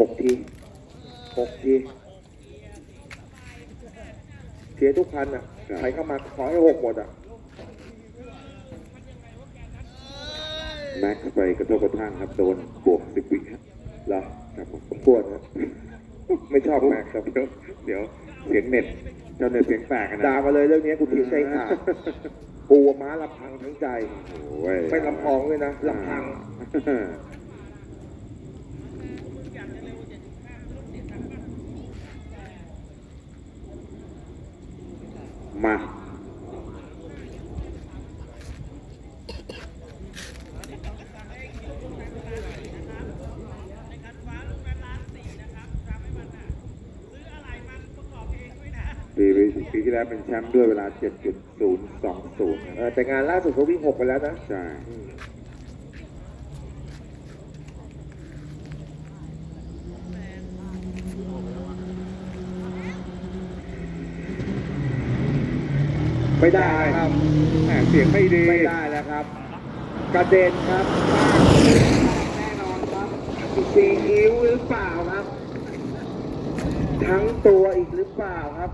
หกทีหกทีเสียทุกคันอะครับใครเข้ามาขอให้หกหมดอะแม็กซ์ไปกระทบกระทั่งครับโดนบวกสิบวิครับเหรอครับผมผมปวดนะไม่ชอบแม็กซ์ครับเดี๋ยวเดี๋ยวเสียงเน็ตเจ้าเน็ตเสียงแตกกันนะด่ามาเลยเรื่องนี้กูเสียใจขาดปูม้าลำพังทั้งใจโอ้ยไม่ลำพองเลยนะลำพัง มา ปีปีที่แล้วเป็นแชมป์ด้วยเวลา 7.020 นะเออแต่งานล่าสุดเขาวิ่งหกไปแล้วนะ ใช่ ไม่ได้ครับแหมเสียงไม่ดี ไม่ได้แล้วครับ กระเด็นครับแน่นอนครับซีอิ๊วหรือเปล่าครับ ทั้งตัวอีกหรือเปล่าครับ